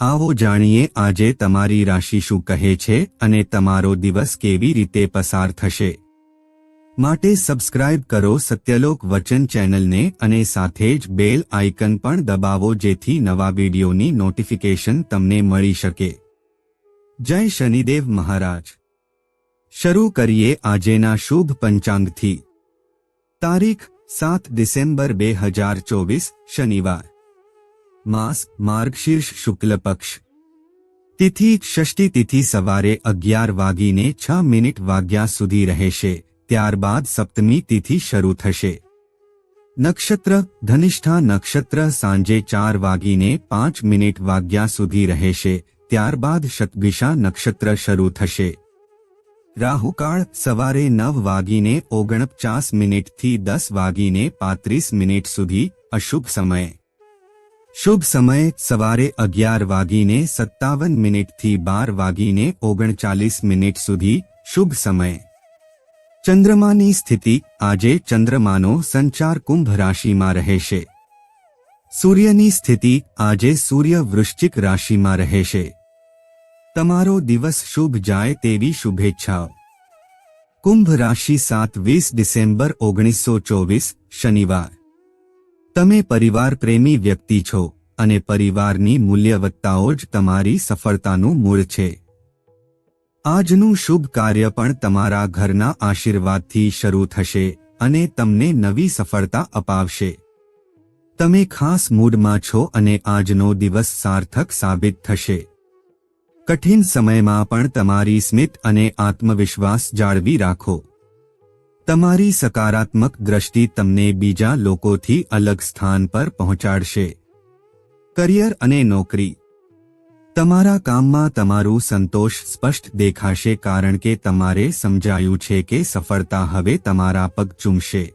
આવો જાણીએ આજે તમારી રાશિ શું કહે છે અને તમારો દિવસ કેવી રીતે પસાર થશે. માટે સબસ્ક્રાઇબ કરો સત્યલોક વચન ચેનલને અને સાથે જ બેલ આઇકન પણ દબાવો જેથી નવા વિડીયોની નોટિફિકેશન તમને મળી શકે. જય શનિદેવ મહારાજ. શરૂ કરીએ આજેના શુભ પંચાંગથી. તારીખ સાત ડિસેમ્બર બે હજાર ચોવીસ, શનિવાર. માસ, માર્ગશીર્ષ શુક્લ પક્ષ. તિથિ, ષષ્ઠી તિથિ સવારે અગિયાર વાગીને છ મિનિટ વાગ્યા સુધી રહેશે, ત્યારબાદ સપ્તમી તિથિ શરૂ થશે. નક્ષત્ર, ધનિષ્ઠા નક્ષત્ર સાંજે ચાર વાગીને પાંચ મિનિટ વાગ્યા સુધી રહેશે, ત્યારબાદ શતભિષા નક્ષત્ર શરૂ થશે. રાહુકાળ, સવારે નવ વાગીને ઓગણપચાસ મિનિટથી દસ વાગીને પાંત્રીસ મિનિટ સુધી અશુભ સમય. શુભ સમય સવારે અગિયાર વાગીને સત્તાવન મિનિટથી બાર વાગીને ઓગણચાલીસ મિનિટ સુધી શુભ સમય. ચંદ્રમાની સ્થિતિ આજે ચંદ્રમાનો સંચાર કુંભ રાશિમાં રહેશે. સૂર્યની સ્થિતિ આજે સૂર્ય વૃશ્ચિક રાશિમાં રહેશે. તમારો દિવસ શુભ જાય તેવી શુભેચ્છાઓ. કુંભ રાશિ સાત વીસ ડિસેમ્બર ઓગણીસો ચોવીસ, શનિવાર. તમે પરિવાર પ્રેમી વ્યક્તિ છો અને પરિવારની મૂલ્યવત્તાઓ જ તમારી સફળતાનું મૂળ છે. આજનું શુભ કાર્ય પણ તમારા ઘરના આશીર્વાદથી શરૂ થશે અને તમને નવી સફળતા અપાવશે. તમે ખાસ મૂડમાં છો અને આજનો દિવસ સાર્થક સાબિત થશે. કઠિન સમયમાં પણ તમારી સ્મિત અને આત્મવિશ્વાસ જાળવી રાખો. તમારી સકારાત્મક દ્રષ્ટિ તમને બીજા લોકોથી અલગ સ્થાન પર પહોંચાડશે. કરિયર અને નોકરી. તમારા કામમાં તમારું સંતોષ સ્પષ્ટ દેખાશે કારણ કે તમારે સમજાયું છે કે સફળતા હવે તમારા પગ ચૂમશે.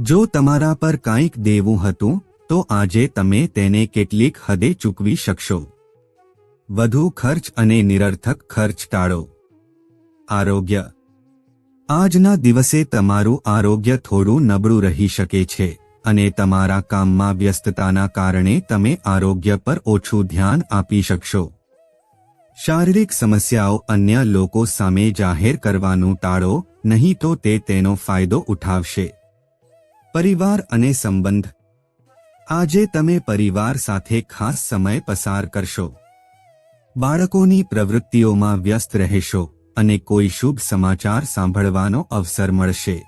જો તમારા પર કાંઈક દેવું હતું, તો આજે તમે તેને કેટલીક હદે ચૂકવી શકશો. વધુ ખર્ચ અને નિરર્થક ખર્ચ ટાળો. આરોગ્ય. આજના દિવસે તમારું આરોગ્ય થોડું નબળું રહી શકે છે અને તમારા કામમાં વ્યસ્તતાના કારણે તમે આરોગ્ય પર ઓછું ધ્યાન આપી શકશો. શારીરિક સમસ્યાઓ અન્ય લોકો સામે જાહેર કરવાનું ટાળો, નહીં તો તે તેનો ફાયદો ઉઠાવશે. પરિવાર અને સંબંધ. આજે તમે પરિવાર સાથે ખાસ સમય પસાર કરશો. બાળકોની પ્રવૃત્તિઓમાં વ્યસ્ત રહેશો. અને કોઈ શુભ સમાચાર સાંભળવાનો અવસર મળશે.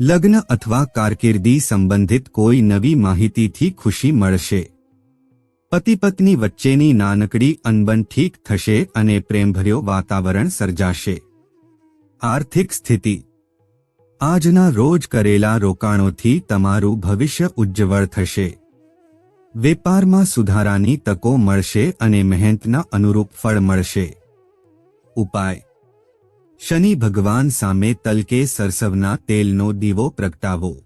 લગ્ન અથવા કારકિર્દી સંબંધિત કોઈ નવી માહિતીથી ખુશી મળશે. પતિ પત્ની વચ્ચેની નાનકડી અનબન ઠીક થશે અને પ્રેમભર્યો વાતાવરણ સર્જાશે. આર્થિક સ્થિતિ. આજના રોજ કરેલા રોકાણોથી તમારું ભવિષ્ય ઉજ્જવળ થશે. વેપારમાં સુધારાની તકો મળશે અને મહેનતના અનુરૂપ ફળ મળશે. ઉપાય. શનિ ભગવાન સામે તલકે સરસવના તેલનો દીવો પ્રગટાવો.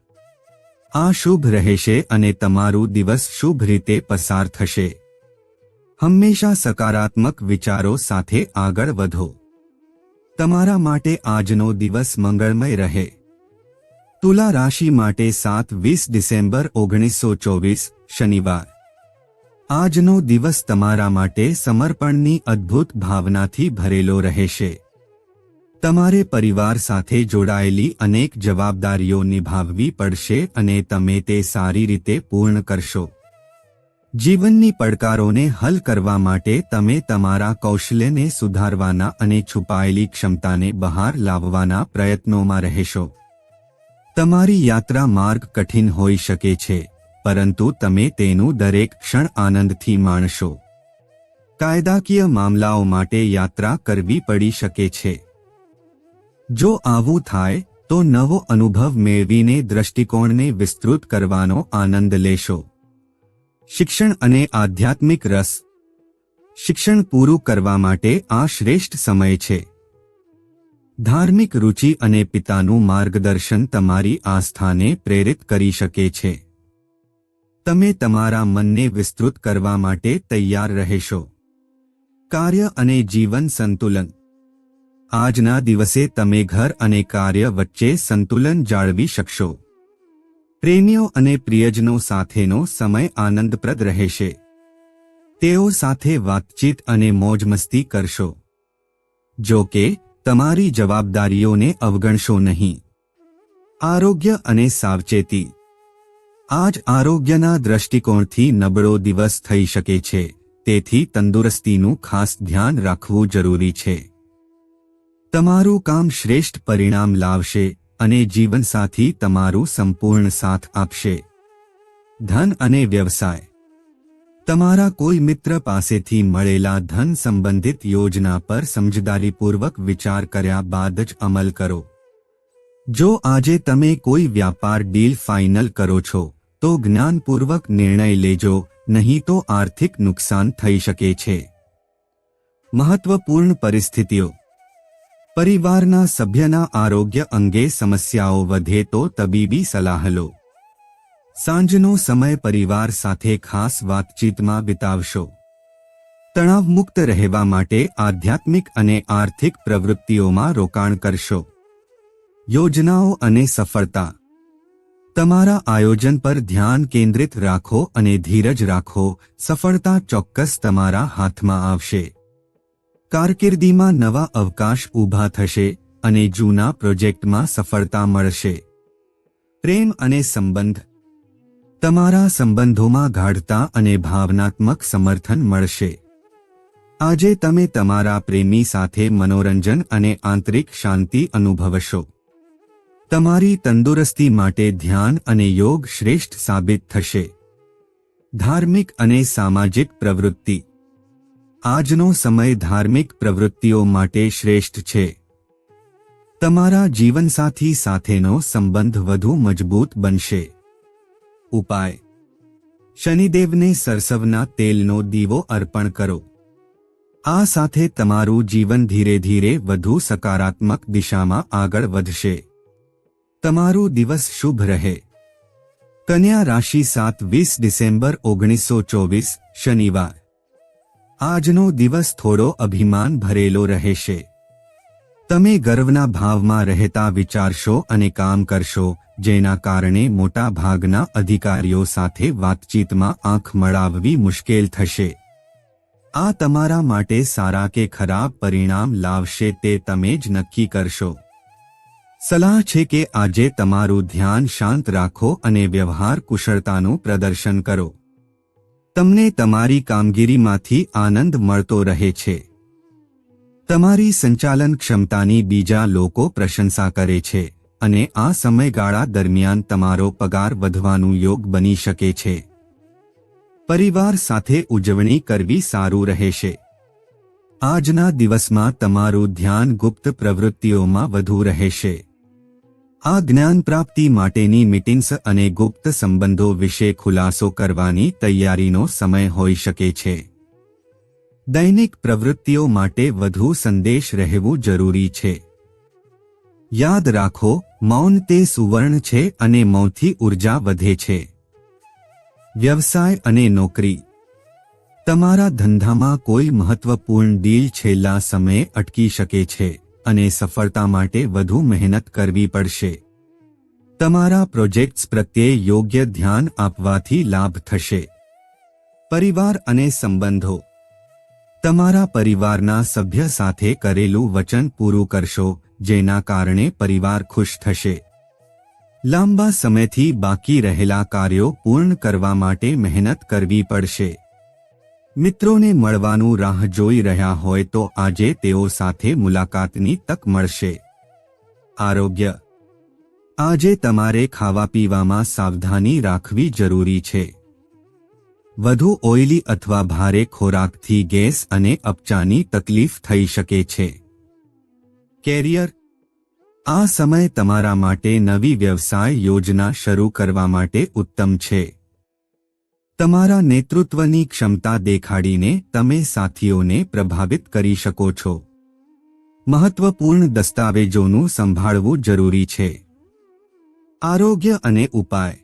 આ શુભ રહેશે અને તમારું દિવસ શુભ રીતે પસાર થશે. હંમેશા સકારાત્મક વિચારો સાથે આગળ વધો. તમારા માટે આજનો દિવસ મંગળમય રહે. તુલા રાશિ માટે સાત વીસ ડિસેમ્બર ઓગણીસો ચોવીસ, શનિવાર. આજનો દિવસ તમારા માટે સમર્પણની અદ્ભુત ભાવનાથી ભરેલો રહેશે. તમારે પરિવાર સાથે જોડાયેલી અનેક જવાબદારીઓ નિભાવવી પડશે અને તમે તે સારી રીતે પૂર્ણ કરશો. જીવનની પડકારોને હલ કરવા માટે તમે તમારા કૌશલ્યને સુધારવાના અને છુપાયેલી ક્ષમતાને બહાર લાવવાના પ્રયત્નોમાં રહેશો. તમારી યાત્રા માર્ગ કઠિન હોઈ શકે છે. પરંતુ તમે તેનું દરેક ક્ષણ આનંદથી માણશો. કાયદાકીય મામલાઓ માટે યાત્રા કરવી પડી શકે છે. જો આવું થાય, તો નવો અનુભવ મેળવીને દ્રષ્ટિકોણને વિસ્તૃત કરવાનો આનંદ લેશો. શિક્ષણ અને આધ્યાત્મિક રસ. શિક્ષણ પૂરું કરવા માટે આ શ્રેષ્ઠ સમય છે. ધાર્મિક રુચિ અને પિતાનું માર્ગદર્શન તમારી આસ્થાને પ્રેરિત કરી શકે છે. તમે તમારા મનને વિસ્તૃત કરવા માટે તૈયાર રહેશો. કાર્ય અને જીવન સંતુલન. આજના દિવસે તમે ઘર અને કાર્ય વચ્ચે સંતુલન જાળવી શકશો. પ્રેમીઓ અને પ્રિયજનો સાથેનો સમય આનંદપ્રદ રહેશે. તેઓ સાથે વાતચીત અને મોજમસ્તી કરશો. જો કે, તમારી જવાબદારીઓને અવગણશો નહીં. આરોગ્ય અને સાવચેતી. આજ આરોગ્યના દ્રષ્ટિકોણથી નબળો દિવસ થઈ શકે છે. તેથી તંદુરસ્તીનું ખાસ ધ્યાન રાખવું જરૂરી છે. તમારું કામ શ્રેષ્ઠ પરિણામ લાવશે અને જીવનસાથી તમારું સંપૂર્ણ સાથ આપશે. ધન અને વ્યવસાય. તમારા કોઈ મિત્ર પાસેથી મળેલા ધન સંબંધિત યોજના પર સમજદારીપૂર્વક વિચાર કર્યા બાદ જ અમલ કરો. જો આજે તમે કોઈ વ્યાપાર ડીલ ફાઇનલ કરો છો, તો જ્ઞાનપૂર્વક નિર્ણય લેજો, નહીં તો આર્થિક નુકસાન થઈ શકે છે. મહત્વપૂર્ણ પરિસ્થિતિઓ. પરિવારના સભ્યના આરોગ્ય અંગે સમસ્યાઓ વધે તો તબીબી સલાહ લો. સાંજનો સમય પરિવાર સાથે ખાસ વાતચીતમાં વિતાવશો. તણાવમુક્ત રહેવા માટે આધ્યાત્મિક અને આર્થિક પ્રવૃત્તિઓમાં રોકાણ કરશો. યોજનાઓ અને સફળતા. તમારા આયોજન પર ધ્યાન કેન્દ્રિત રાખો અને ધીરજ રાખો, સફળતા ચોક્કસ તમારા હાથમાં આવશે. કારકિર્દીમાં નવા અવકાશ ઊભા થશે અને જૂના પ્રોજેક્ટમાં સફળતા મળશે. પ્રેમ અને સંબંધ. તમારા સંબંધોમાં ગાઢતા અને ભાવનાત્મક સમર્થન મળશે. આજે તમે તમારા પ્રેમી સાથે મનોરંજન અને આંતરિક શાંતિ અનુભવશો. તમારી તંદુરસ્તી માટે ધ્યાન અને યોગ શ્રેષ્ઠ સાબિત થશે. ધાર્મિક અને સામાજિક પ્રવૃત્તિ. આજનો સમય ધાર્મિક પ્રવૃત્તિઓ માટે શ્રેષ્ઠ છે. તમારા જીવનસાથી સાથેનો સંબંધ વધુ મજબૂત બનશે. ઉપાય. શનિદેવને સરસવના તેલનો દીવો અર્પણ કરો. આ સાથે તમારું જીવન ધીરે ધીરે વધુ સકારાત્મક દિશામાં આગળ વધશે. તમારું દિવસ શુભ રહે. કન્યા રાશિ સાત વીસ ડિસેમ્બર ઓગણીસો ચોવીસ શનિવાર. આજનો દિવસ થોડો અભિમાન ભરેલો રહેશે. તમે ગર્વના ભાવમાં રહેતા વિચારશો અને કામ કરશો, જેના કારણે મોટા ભાગના અધિકારીઓ સાથે વાતચીતમાં આંખ મળાવવી મુશ્કેલ થશે. આ તમારા માટે સારા કે ખરાબ પરિણામ લાવશે તે તમે જ નક્કી કરશો. સલાહ છે કે આજે તમારું ધ્યાન શાંત રાખો અને વ્યવહાર કુશળતાનું પ્રદર્શન કરો. તમને તમારી કામગીરીમાંથી આનંદ મળતો રહે છે. તમારી સંચાલન ક્ષમતાની બીજા લોકો પ્રશંસા કરે છે અને આ સમયગાળા દરમિયાન તમારો પગાર વધવાનું યોગ બની શકે છે. પરિવાર સાથે ઉજવણી કરવી સારું રહેશે. આજના દિવસમાં તમારું ધ્યાન ગુપ્ત પ્રવૃત્તિઓમાં વધુ રહેશે. આ જ્ઞાન પ્રાપ્તિ માટેની મિટિંગ્સ અને ગુપ્ત સંબંધો વિશે ખુલાસો કરવાની તૈયારીનો સમય હોઈ શકે છે. દૈનિક પ્રવૃત્તિઓ માટે વધુ સંદેશ રહેવું જરૂરી છે. યાદ રાખો, મૌન તે સુવર્ણ છે અને મૌનથી ઊર્જા વધે છે. વ્યવસાય અને નોકરી. તમારા ધંધામાં કોઈ મહત્વપૂર્ણ ડીલ છેલ્લા સમયે અટકી શકે છે. અને સફળતા માટે વધુ મહેનત કરવી પડશે. તમારા પ્રોજેક્ટ્સ પ્રત્યે યોગ્ય ધ્યાન આપવાથી લાભ થશે. પરિવાર અને સંબંધો. તમારા પરિવારના સભ્ય સાથે કરેલું વચન પૂરું કરશો, જેના કારણે પરિવાર ખુશ થશે. લાંબા સમયથી બાકી રહેલા કાર્યો પૂર્ણ કરવા માટે મહેનત કરવી પડશે. મિત્રોને મળવાનું રાહ જોઈ રહ્યા હોય તો આજે તેઓ સાથે મુલાકાતની તક મળશે. આરોગ્ય. આજે તમારે ખાવા પીવામાં સાવધાની રાખવી જરૂરી છે. વધુ ઓઇલી અથવા ભારે ખોરાકથી ગેસ અને અપચાની તકલીફ થઈ શકે છે. કેરિયર. આ સમય તમારા માટે નવી વ્યવસાય યોજના શરૂ કરવા માટે ઉત્તમ છે. તમારા નેતૃત્વની ક્ષમતા દેખાડીને તમે સાથીઓને પ્રભાવિત કરી શકો છો. મહત્વપૂર્ણ દસ્તાવેજોનું સંભાળવું જરૂરી છે. આરોગ્ય અને ઉપાય.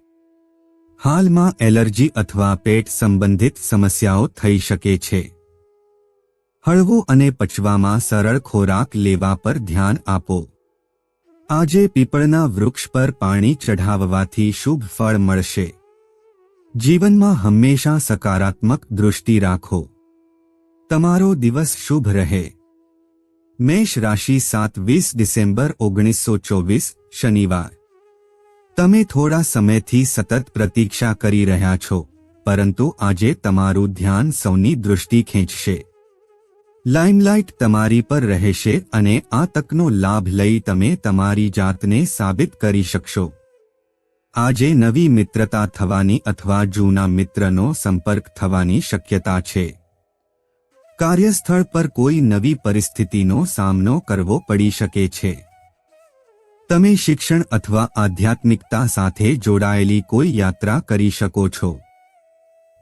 હાલમાં એલર્જી અથવા પેટ સંબંધિત સમસ્યાઓ થઈ શકે છે. હળવું અને પચવામાં સરળ ખોરાક લેવા પર ધ્યાન આપો. આજે પીપળના વૃક્ષ પર પાણી ચઢાવવાથી શુભ ફળ મળશે. જીવનમાં હંમેશા સકારાત્મક દૃષ્ટિ રાખો. તમારો દિવસ શુભ રહે. મેષ રાશિ સાત વીસ ડિસેમ્બર ઓગણીસો ચોવીસ શનિવાર. તમે થોડા સમયથી સતત પ્રતીક્ષા કરી રહ્યા છો, પરંતુ આજે તમારું ધ્યાન સૌની દૃષ્ટિ ખેંચશે. લાઇમલાઇટ તમારી પર રહેશે અને આ તકનો લાભ લઈ તમે તમારી જાતને સાબિત કરી શકશો. આજે નવી મિત્રતા થવાની અથવા જૂના મિત્રનો સંપર્ક થવાની શક્યતા છે. કાર્યસ્થળ પર કોઈ નવી પરિસ્થિતિનો સામનો કરવો પડી શકે છે. તમે શિક્ષણ અથવા આધ્યાત્મિકતા સાથે જોડાયેલી કોઈ યાત્રા કરી શકો છો.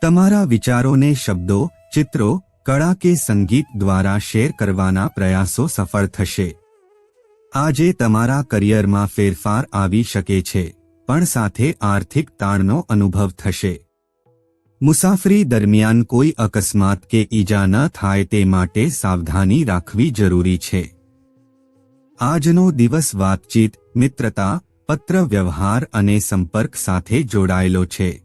તમારા વિચારોને શબ્દો, ચિત્રો, કળા કે સંગીત દ્વારા શેર કરવાના પ્રયાસો સફળ થશે. આજે તમારા કરિયરમાં ફેરફાર આવી શકે છે. પણ સાથે આર્થિક તાણનો અનુભવ થશે. મુસાફરી દરમિયાન કોઈ અકસ્માત કે ઈજા ન થાય તે માટે સાવધાની રાખવી જરૂરી છે. આજનો દિવસ વાતચીત, મિત્રતા પત્ર વ્યવહાર અને સંપર્ક સાથે જોડાયેલો છે.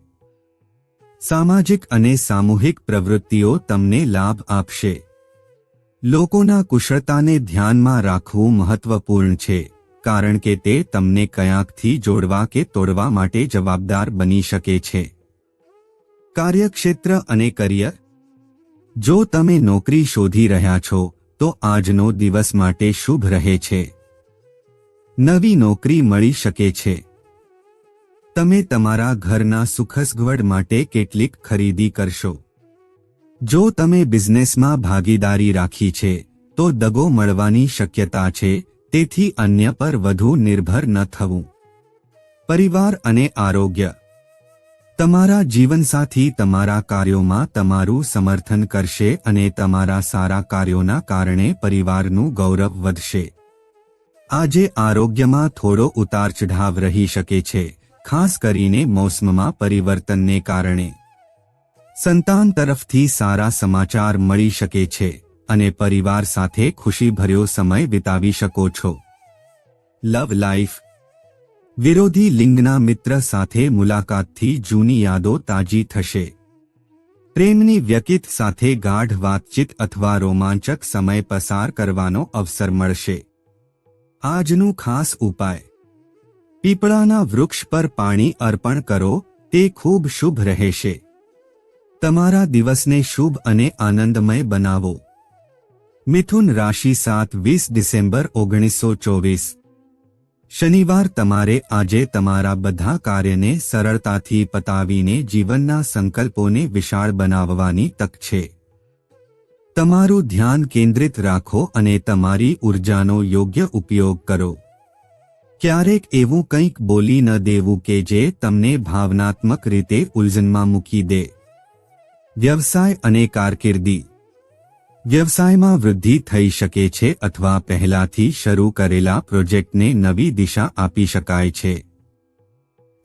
સામાજિક અને સામૂહિક પ્રવૃત્તિઓ તમને લાભ આપશે. લોકોના કુશળતાને ધ્યાનમાં રાખવું મહત્વપૂર્ણ છે. કારણ કે તે તમને કયાંકથી જોડવા કે તોડવા માટે જવાબદાર બની શકે છે. કાર્યક્ષેત્ર અને કરિયર? જો તમે નોકરી શોધી રહ્યા છો, તો આજનો દિવસ માટે શુભ રહે છે. નવી નોકરી મળી શકે છે. તમે તમારા ઘરના સુખસગવડ માટે કેટલીક ખરીદી કરશો. જો તમે બિઝનેસમાં ભાગીદારી રાખી છે, તો દગો મળવાની શક્યતા છે તેથી અન્ય પર વધુ નિર્ભર ન થવું. પરિવાર અને આરોગ્ય. તમારા જીવનસાથી તમારા કાર્યોમાં તમારું સમર્થન કરશે અને તમારા સારા કાર્યોના કારણે પરિવારનું ગૌરવ વધશે. આજે આરોગ્યમાં થોડો ઉતાર ચઢાવ રહી શકે છે, ખાસ કરીને મોસમમાં પરિવર્તનને કારણે. સંતાન તરફથી સારા સમાચાર મળી શકે છે. અને પરિવાર સાથે ખુશીભર્યો સમય વિતાવી શકો છો. લવ લાઈફ વિરોધી લિંગના મિત્ર સાથે મુલાકાતથી જૂની યાદો તાજી થશે. પ્રેમની વ્યકિત સાથે ગાઢ વાતચીત અથવા રોમાંચક સમય પસાર કરવાનો અવસર મળશે. આજનું ખાસ ઉપાય. પીપળાના વૃક્ષ પર પાણી અર્પણ કરો, તે ખૂબ શુભ રહેશે. તમારા દિવસને શુભ અને આનંદમય બનાવો. મિથુન રાશિ સાત વીસ ડિસેમ્બર ઓગણીસો ચોવીસ. શનિવાર તમારે આજે તમારા બધા કાર્યને સરળતાથી પતાવીને જીવનના સંકલ્પોને વિશાળ બનાવવાની તક છે. તમારું ધ્યાન કેન્દ્રિત રાખો અને તમારી ઉર્જાનો યોગ્ય ઉપયોગ કરો. ક્યારેક એવું કંઈક બોલી ન દેવું કે જે તમને ભાવનાત્મક રીતે ઉલઝનમાં મૂકી દે. વ્યવસાય અને કારકિર્દી. વ્યવસાયમાં વૃદ્ધિ થઈ શકે છે અથવા પહેલાથી શરૂ કરેલા પ્રોજેક્ટને નવી દિશા આપી શકાય છે.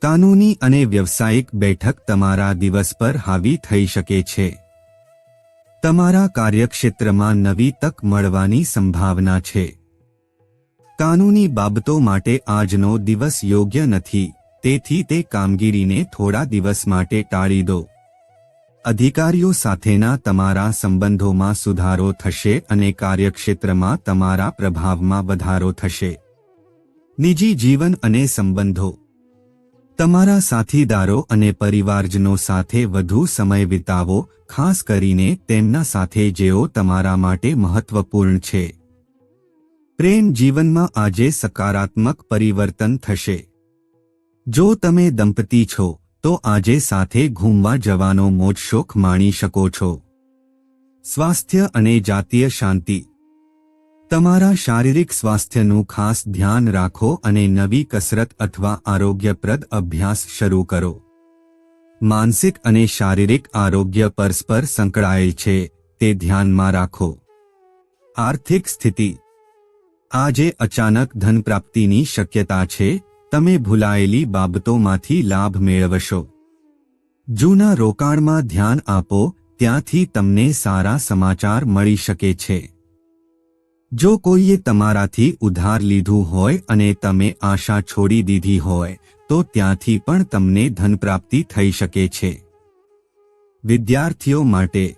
કાનૂની અને વ્યવસાયિક બેઠક તમારા દિવસ પર હાવી થઈ શકે છે. તમારા કાર્યક્ષેત્રમાં નવી તક મળવાની સંભાવના છે. કાનૂની બાબતો માટે આજનો દિવસ યોગ્ય નથી, તેથી તે કામગીરીને થોડા દિવસ માટે ટાળી દો. અધિકારીઓ સાથેના તમારા સંબંધોમાં સુધારો થશે અને કાર્યક્ષેત્રમાં તમારા પ્રભાવમાં વધારો થશે. નિજી જીવન અને સંબંધો. તમારા સાથીદારો અને પરિવારજનો સાથે વધુ સમય વિતાવો, ખાસ કરીને તેમના સાથે જેઓ તમારા માટે મહત્વપૂર્ણ છે. પ્રેમ જીવનમાં આજે સકારાત્મક પરિવર્તન થશે. જો તમે દંપતી છો તો આજે સાથે ઘૂમવા જવાનો મોજશોખ માણી શકો છો. સ્વાસ્થ્ય અને જાતીય શાંતિ. તમારા શારીરિક સ્વાસ્થ્યનું ખાસ ધ્યાન રાખો અને નવી કસરત અથવા આરોગ્યપ્રદ અભ્યાસ શરૂ કરો. માનસિક અને શારીરિક આરોગ્ય પરસ્પર સંકળાયેલ છે, તે ધ્યાનમાં રાખો. આર્થિક સ્થિતિ. આજે અચાનક ધન પ્રાપ્તિની શક્યતા છે તમે ભૂલાયેલી બાબતોમાંથી લાભ મેળવશો. જૂના રોકાણમાં ધ્યાન આપો, ત્યાંથી તમને સારા સમાચાર મળી શકે છે. જો કોઈએ તમારાથી ઉધાર લીધું હોય અને તમે આશા છોડી દીધી હોય, તો ત્યાંથી પણ તમને ધનપ્રાપ્તિ થઈ શકે છે. વિદ્યાર્થીઓ માટે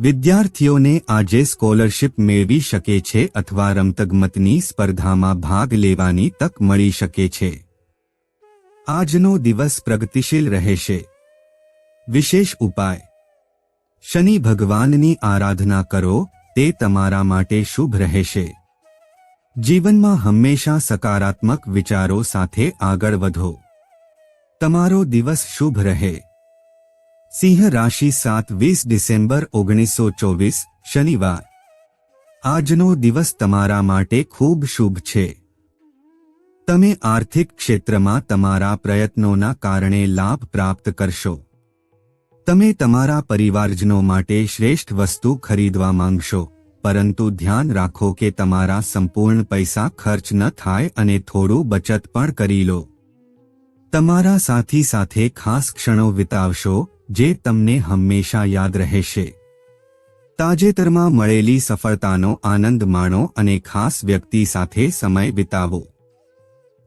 વિદ્યાર્થીઓને આજે સ્કોલરશિપ મેળવી શકે છે અથવા રમતગમતની સ્પર્ધામાં ભાગ લેવાની તક મળી શકે છે. આજનો દિવસ પ્રગતિશીલ રહેશે. વિશેષ ઉપાય. શનિ ભગવાનની આરાધના કરો, તે તમારા માટે શુભ રહેશે. જીવનમાં હંમેશા સકારાત્મક વિચારો સાથે આગળ વધો. તમારો દિવસ શુભ રહે. સિંહ રાશિ સાત વીસ ડિસેમ્બર ઓગણીસો ચોવીસ, શનિવાર. આજનો દિવસ તમારા માટે ખૂબ શુભ છે. તમે આર્થિક ક્ષેત્રમાં તમારા પ્રયત્નોના કારણે લાભ પ્રાપ્ત કરશો. તમે તમારા પરિવારજનો માટે શ્રેષ્ઠ વસ્તુ ખરીદવા માંગશો, પરંતુ ધ્યાન રાખો કે તમારા સંપૂર્ણ પૈસા ખર્ચ ન થાય અને થોડું બચત પણ કરી લો. તમારા સાથી સાથે ખાસ ક્ષણો વિતાવશો, જે તમને હંમેશા યાદ રહેશે. તાજેતરમાં મળેલી સફળતાનો આનંદ માણો અને ખાસ વ્યક્તિ સાથે સમય વિતાવો.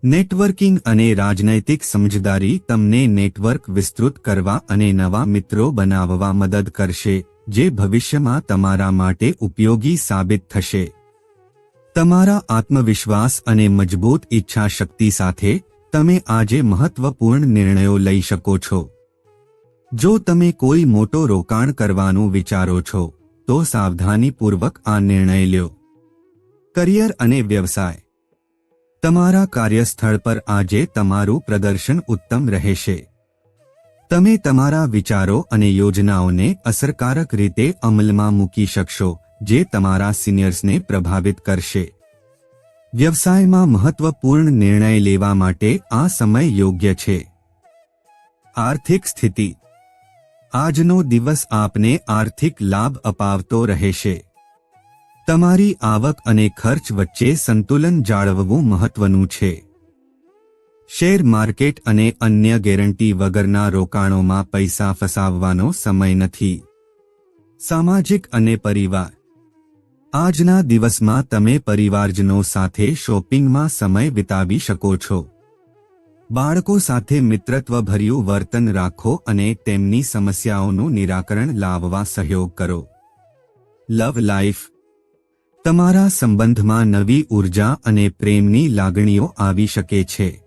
નેટવર્કિંગ અને રાજનૈતિક સમજદારી તમને નેટવર્ક વિસ્તૃત કરવા અને નવા મિત્રો બનાવવા મદદ કરશે, જે ભવિષ્યમાં તમારા માટે ઉપયોગી સાબિત થશે. તમારા આત્મવિશ્વાસ અને મજબૂત ઈચ્છા શક્તિ સાથે તમે આજે મહત્વપૂર્ણ નિર્ણયો લઈ શકો છો. જો તમે કોઈ મોટો રોકાણ કરવાનું વિચારો છો, તો સાવધાનીપૂર્વક આ નિર્ણય લ્યો. કરિયર અને વ્યવસાય. તમારા કાર્યસ્થળ પર આજે તમારું પ્રદર્શન ઉત્તમ રહેશે. તમે તમારા વિચારો અને યોજનાઓને અસરકારક રીતે અમલમાં મૂકી શકશો, જે તમારા સિનિયર્સને પ્રભાવિત કરશે. વ્યવસાયમાં મહત્વપૂર્ણ નિર્ણય લેવા માટે આ સમય યોગ્ય છે. આર્થિક સ્થિતિ. આજનો દિવસ આપને આર્થિક લાભ અપાવતો રહેશે. તમારી આવક અને ખર્ચ વચ્ચે સંતુલન જાળવવું મહત્વનું છે. શેર માર્કેટ અને અન્ય ગેરંટી વગરના રોકાણોમાં પૈસા ફસાવવાનો સમય નથી. સામાજિક અને પરિવાર. આજના દિવસમાં તમે પરિવારજનો સાથે શોપિંગમાં સમય વિતાવી શકો છો. બાળકો સાથે મિત્રત્વભર્યું વર્તન રાખો અને તેમની સમસ્યાઓનું નિરાકરણ લાવવા સહયોગ કરો. લવ લાઈફ તમારા સંબંધમાં નવી ઊર્જા અને પ્રેમની લાગણીઓ આવી શકે છે.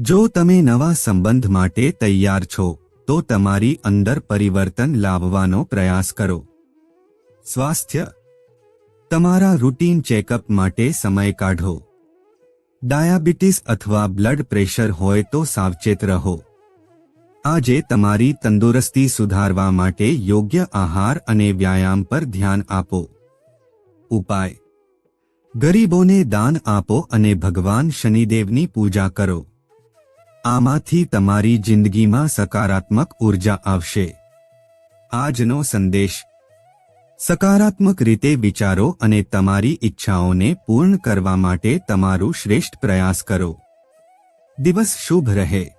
જો તમે નવા સંબંધ માટે તૈયાર છો, તો તમારી અંદર પરિવર્તન લાવવાનો પ્રયાસ કરો. સ્વાસ્થ્ય. તમારા રૂટીન ચેકઅપ માટે સમય કાઢો. ડાયાબિટીસ અથવા બ્લડ પ્રેશર હોય તો સાવચેત રહો. આજે તમારી તંદુરસ્તી સુધારવા માટે યોગ્ય આહાર અને વ્યાયામ પર ધ્યાન આપો. ઉપાય. ગરીબોને દાન આપો અને ભગવાન શનિદેવની પૂજા કરો. આમાંથી તમારી જિંદગીમાં સકારાત્મક ઊર્જા આવશે. આજનો સંદેશ. સકારાત્મક રીતે વિચારો અને તમારી ઈચ્છાઓને પૂર્ણ કરવા માટે તમારું શ્રેષ્ઠ પ્રયાસ કરો. દિવસ શુભ રહે.